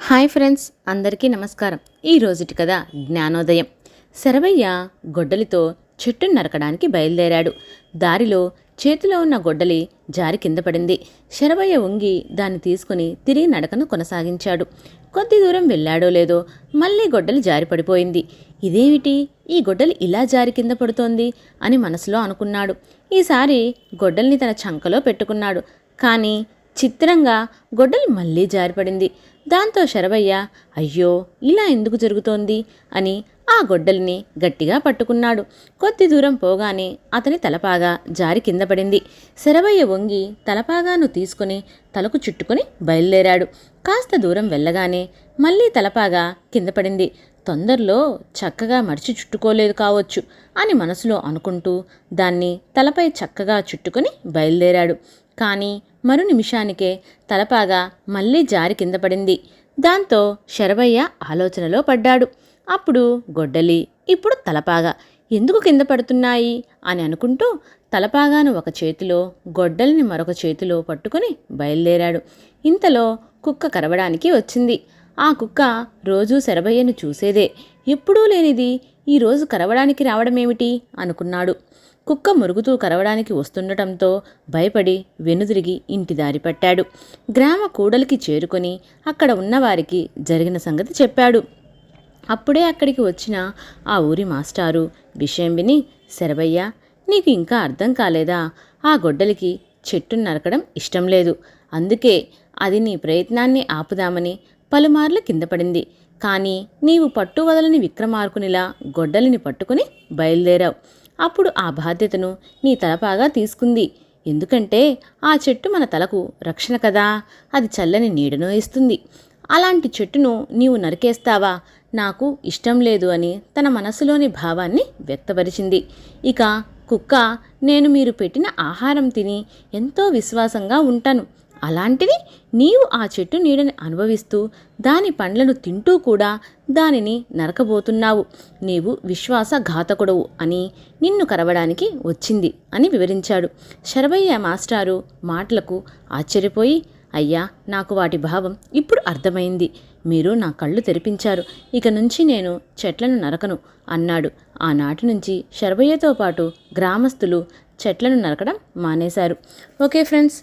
Hi friends అందరికీ నమస్కారం. ఈ రోజుటి కథ జ్ఞానోదయం. శరవయ్య గొడ్డలితో చెట్టును నరకడానికి బయలుదేరాడు. దారిలో చేతిలో ఉన్న గొడ్డలి జారి కింద పడింది. శరవయ్య వంగి దాన్ని తీసుకుని తిరిగి నడకను కొనసాగించాడు. కొద్ది దూరం వెళ్ళాడో లేదో మళ్ళీ గొడ్డలి జారి పడిపోయింది. ఇదేమిటి? ఈ గొడ్డలి ఇలా జారి కింద పడుతోంది అని మనసులో అనుకున్నాడు. ఈసారి గొడ్డల్ని తన చంకలో పెట్టుకున్నాడు. కానీ చిత్రంగా గొడ్డలు మళ్ళీ జారిపడింది. దాంతో శరభయ్య అయ్యో ఇలా ఎందుకు జరుగుతోంది? అని ఆ గొడ్డలిని గట్టిగా పట్టుకున్నాడు. కొద్ది దూరం పోగానే అతని తలపాగా జారి కింద పడింది. శరవయ్య వంగి తలపాగాను తీసుకుని తలకు చుట్టుకుని బయలుదేరాడు. కాస్త దూరం వెళ్ళగానే మళ్ళీ తలపాగా కింద పడింది. తొందరలో చక్కగా మడిచి చుట్టుకోలేదు కావచ్చు అని మనసులో అనుకుంటూ దాన్ని తలపై చక్కగా చుట్టుకుని బయలుదేరాడు. కానీ మరు నిమిషానికే తలపాగా మళ్ళీ జారి కింద పడింది. దాంతో శరభయ్య ఆలోచనలో పడ్డాడు. అప్పుడు గొడ్డలి ఇప్పుడు తలపాగా. ఎందుకు కింద పడుతున్నాయి? అని అనుకుంటూ తలపాగాను ఒక చేతిలో గొడ్డలిని మరొక చేతిలో పట్టుకుని బయలుదేరాడు. ఇంతలో కుక్క కరవడానికి వచ్చింది. ఆ కుక్క రోజూ శరభయ్యను చూసేదే. ఎప్పుడూ లేనిది ఈరోజు కరవడానికి రావడమేమిటి? అనుకున్నాడు. కుక్క మురుగుతూ కరవడానికి వస్తుండటంతో భయపడి వెనుదిరిగి ఇంటి దారి పట్టాడు. గ్రామ కూడలికి చేరుకొని అక్కడ ఉన్నవారికి జరిగిన సంగతి చెప్పాడు. అప్పుడే అక్కడికి వచ్చిన ఆ ఊరి మాస్టారు విషయం విని శరభయ్య నీకు ఇంకా అర్థం కాలేదా? ఆ గొడ్డలికి చెట్టును నరకడం ఇష్టం లేదు. అందుకే అది నీ ప్రయత్నాన్ని ఆపుదామని పలుమార్లు కింద పడింది. కానీ నీవు పట్టు వదలని విక్రమార్కునిలా గొడ్డలిని పట్టుకుని బయలుదేరావు. అప్పుడు ఆ బాధ్యతను నీ తలపాగా తీసుకుంది. ఎందుకంటే ఆ చెట్టు మన తలకు రక్షణ కదా. అది చల్లని నీడను ఇస్తుంది. అలాంటి చెట్టును నీవు నరికేస్తావా? నాకు ఇష్టం లేదు అని తన మనసులోని భావాన్ని వ్యక్తపరిచింది. ఇక కుక్క నేను మీరు పెట్టిన ఆహారం తిని ఎంతో విశ్వాసంగా ఉంటాను. అలాంటిది నీవు ఆ చెట్టు నీడని అనుభవిస్తూ దాని పండ్లను తింటూ కూడా దానిని నరకబోతున్నావు. నీవు విశ్వాసఘాతకుడవు అని నిన్ను కరవడానికి వచ్చింది అని వివరించాడు. శరభయ్య మాస్టారు మాటలకు ఆశ్చర్యపోయి అయ్యా నాకు వాటి భావం ఇప్పుడు అర్థమైంది. మీరు నా కళ్ళు తెరిపించారు. ఇక నుంచి నేను చెట్లను నరకను అన్నాడు. ఆనాటి నుంచి శరభయ్యతో పాటు గ్రామస్తులు చెట్లను నరకడం మానేశారు. Okay friends